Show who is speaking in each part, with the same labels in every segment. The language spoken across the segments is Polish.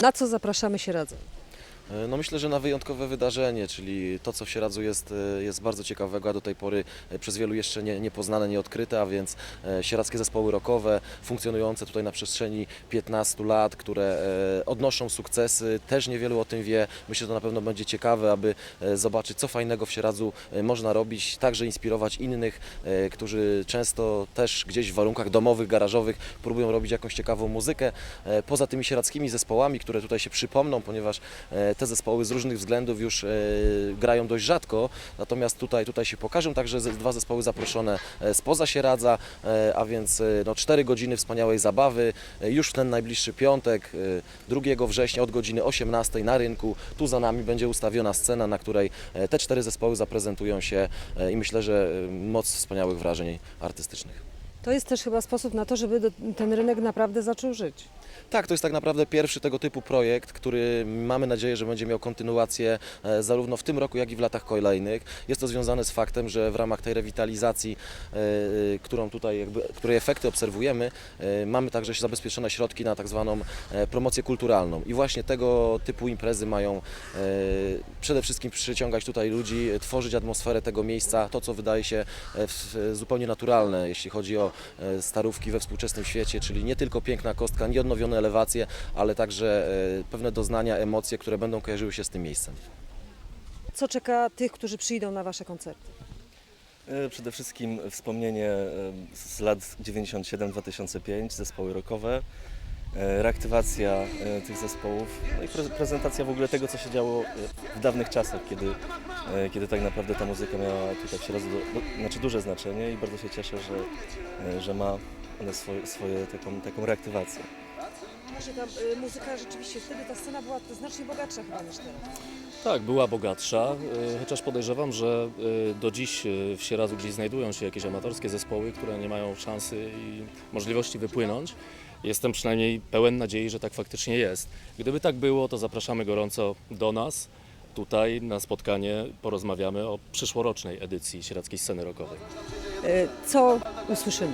Speaker 1: Na co zapraszamy się radzą?
Speaker 2: E, No myślę, że na wyjątkowe wydarzenie, czyli to, co w Sieradzu jest, e, jest bardzo ciekawego, a do tej pory e, przez wielu jeszcze nie, niepoznane, nieodkryte, a więc sieradzkie zespoły rockowe funkcjonujące tutaj na przestrzeni 15 lat, które odnoszą sukcesy. Też niewielu o tym wie. Myślę, że to na pewno będzie ciekawe, aby zobaczyć, co fajnego w Sieradzu można robić, także inspirować innych, którzy często też gdzieś w warunkach domowych, garażowych próbują robić jakąś ciekawą muzykę. Poza tymi sieradzkimi zespołami, które tutaj się przypomną, ponieważ te zespoły z różnych względów już e, grają dość rzadko, natomiast tutaj, tutaj się pokażą także dwa zespoły zaproszone e, spoza Sieradza, e, a więc no, 4 godziny wspaniałej zabawy już w ten najbliższy piątek, e, 2 września od godziny 18 na rynku. Tu za nami będzie ustawiona scena, na której te cztery zespoły zaprezentują się i myślę, że moc wspaniałych wrażeń artystycznych.
Speaker 1: To jest też chyba sposób na to, żeby ten rynek naprawdę zaczął żyć.
Speaker 2: Tak, to jest tak naprawdę pierwszy tego typu projekt, który mamy nadzieję, że będzie miał kontynuację e, zarówno w tym roku, jak i w latach kolejnych. Jest to związane z faktem, że w ramach tej rewitalizacji, e, e, którą tutaj jakby, której efekty obserwujemy, mamy także zabezpieczone środki na tak zwaną promocję kulturalną. I właśnie tego typu imprezy mają przede wszystkim przyciągać tutaj ludzi, tworzyć atmosferę tego miejsca, to co wydaje się zupełnie naturalne, jeśli chodzi o e, starówki we współczesnym świecie, czyli nie tylko piękna kostka, nieodnowione elewacje, ale także e, pewne doznania, emocje, które będą kojarzyły się z tym miejscem.
Speaker 1: Co czeka tych, którzy przyjdą na Wasze koncerty?
Speaker 3: E, Przede wszystkim wspomnienie z lat 97-2005, zespoły rockowe, reaktywacja tych zespołów, no i pre- prezentacja w ogóle tego, co się działo w dawnych czasach, kiedy, kiedy tak naprawdę ta muzyka miała tutaj w Sieradzu do, do, znaczy duże znaczenie i bardzo się cieszę, że, e, że ma ona swoje, swoje taką, taką reaktywację.
Speaker 1: Może ta muzyka rzeczywiście wtedy ta scena była znacznie bogatsza chyba niż teraz.
Speaker 4: Tak, była bogatsza, y, chociaż podejrzewam, że y, do dziś y, w Sieradzu gdzieś znajdują się jakieś amatorskie zespoły, które nie mają szansy i możliwości wypłynąć. Jestem przynajmniej pełen nadziei, że tak faktycznie jest. Gdyby tak było, to zapraszamy gorąco do nas. Tutaj na spotkanie porozmawiamy o przyszłorocznej edycji Sieradzkiej Sceny Rockowej.
Speaker 1: E, Co usłyszymy?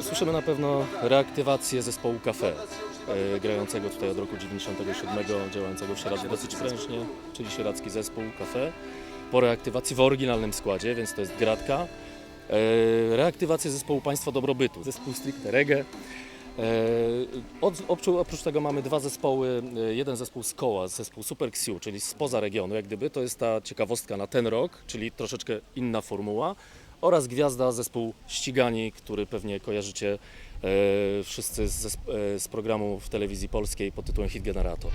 Speaker 4: Słyszymy na pewno reaktywację zespołu Cafe, e, grającego tutaj od roku 97, działającego w Sieradzu dosyć prężnie, czyli sieradzki zespół Cafe, po reaktywacji w oryginalnym składzie, więc to jest gratka. E, Reaktywację zespołu Państwa Dobrobytu, zespół stricte reggae. E, oprócz, tego mamy dwa zespoły, e, jeden zespół z koła, zespół Super Xiu, czyli spoza regionu, jak gdyby, to jest ta ciekawostka na ten rok, czyli troszeczkę inna formuła oraz Gwiazda, zespół Ścigani, który pewnie kojarzycie e, wszyscy z, z programu w telewizji polskiej pod tytułem Hit Generator.